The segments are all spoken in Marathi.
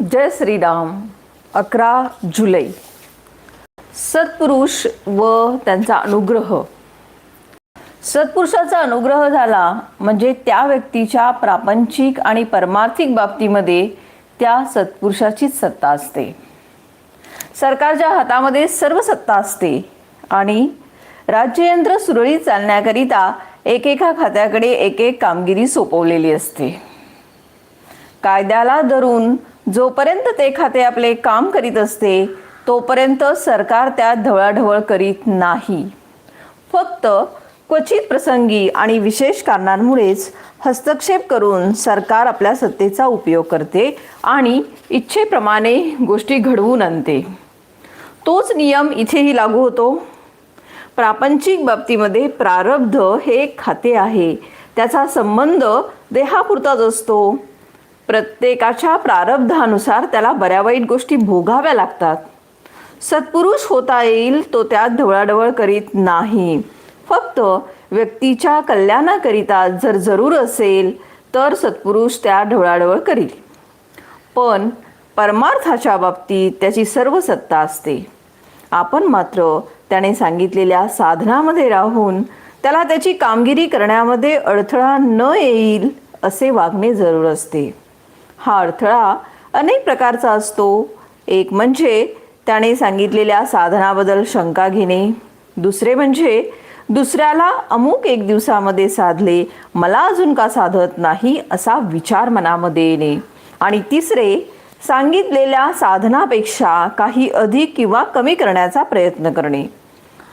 जय श्रीराम अकरा जुलै. सत्पुरुष व त्यांचा अनुग्रह. सत्पुरुषाचा अनुग्रह झाला म्हणजे त्या व्यक्तीच्या प्रापंचिक आणि परमार्थिक बाबतीमध्ये त्या सत्पुरुषाचीच सत्ता असते. सरकारच्या हातामध्ये सर्व सत्ता असते आणि राज्ययंत्र सुरळीत चालण्याकरिता एकेका खात्याकडे एक एक कामगिरी सोपवलेली असते. कायद्याला धरून जोपर्यंत ते खाते आपले काम करीत असते तोपर्यंत सरकार त्यात ढवळाढवळ करीत नाही. फक्त क्वचित प्रसंगी आणि विशेष कारणांमुळेच हस्तक्षेप करून सरकार आपल्या सत्तेचा उपयोग करते आणि इच्छेप्रमाणे गोष्टी घडवून आणते. तोच नियम इथेही लागू होतो. प्रापंचिक बाबतीमध्ये प्रारब्ध हे एक खाते आहे. त्याचा संबंध देहापुरताच असतो. प्रत्येकाच्या प्रारब्धानुसार त्याला बऱ्या वाईट गोष्टी भोगाव्या लागतात. सत्पुरुष होता येईल तो त्यात ढवळाढवळ करीत नाही. फक्त व्यक्तीच्या कल्याणाकरिता जर जरूर असेल तर सत्पुरुष त्या ढवळाढवळ करील. पण परमार्थाच्या बाबतीत त्याची सर्व सत्ता असते. आपण मात्र त्याने सांगितलेल्या साधनामध्ये राहून त्याला त्याची कामगिरी करण्यामध्ये अडथळा न येईल असे वागणे जरूर असते. हा अडथळा अनेक प्रकारचा असतो. एक म्हणजे त्याने सांगितलेल्या साधनाबद्दल शंका घेणे. दुसरे म्हणजे दुसऱ्याला अमुक एक दिवसामध्ये साधले मला अजून का साधत नाही असा विचार मनामध्ये येणे. आणि तिसरे सांगितलेल्या साधनापेक्षा काही अधिक किंवा कमी करण्याचा प्रयत्न करणे.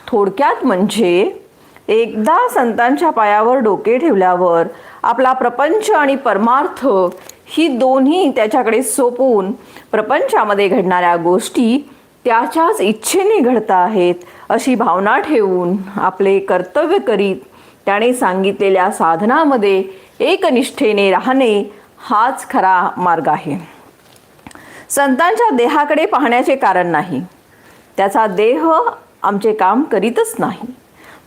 थोडक्यात म्हणजे एकदा संतांच्या पायावर डोके ठेवल्यावर आपला प्रपंच आणि परमार्थ ही दोन्ही त्याच्याकडे सोपवून प्रपंचामध्ये घडणाऱ्या गोष्टी त्याच्याच इच्छेने घडत आहेत अशी भावना ठेवून आपले कर्तव्य करीत त्याने सांगितलेल्या साधनामध्ये एकनिष्ठेने राहणे हाच खरा मार्ग आहे. संतांच्या देहाकडे पाहण्याचे कारण नाही. त्याचा देह आमचे काम करीतच नाही.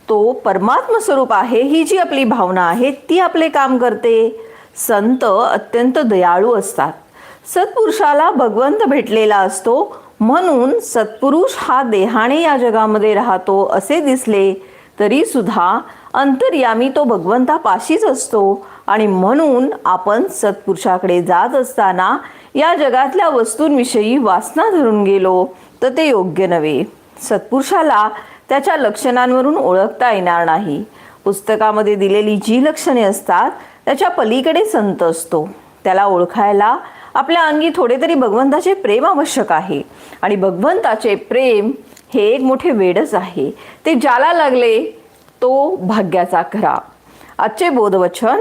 तो परमात्म स्वरूप आहे ही जी आपली भावना आहे ती आपले काम करते. संत अत्यंत दयाळू असतात. सत्पुरुषाला भगवंत भेटलेला असतो. म्हणून सत्पुरुष हा देहाने या जगामध्ये राहतो असे दिसले तरी सुद्धा अंतर्यामी तो भगवंतापाशीच असतो. आणि म्हणून आपण सत्पुरुषाकडे जात असताना या जगातल्या वस्तूंविषयी वासना धरून गेलो तर ते योग्य नव्हे. सत्पुरुषाला त्याच्या लक्षणांवरून ओळखता येणार नाही. पुस्तकामध्ये दिलेली जी लक्षणे असतात त्याच्या पलीकडे संत असतो. त्याला ओळखायला आपल्या अंगी थोडे तरी भगवंताचे प्रेम आवश्यक आहे. आणि भगवंताचे प्रेम हे एक मोठे वेडच आहे. ते ज्याला लागले तो भाग्याचा खरा आजचे बोधवचन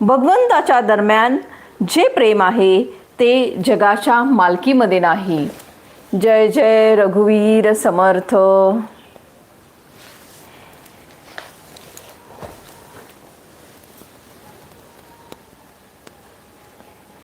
भगवंताच्या दरम्यान जे प्रेम आहे ते जगाच्या मालकीमध्ये नाही. जय जय रघुवीर समर्थ.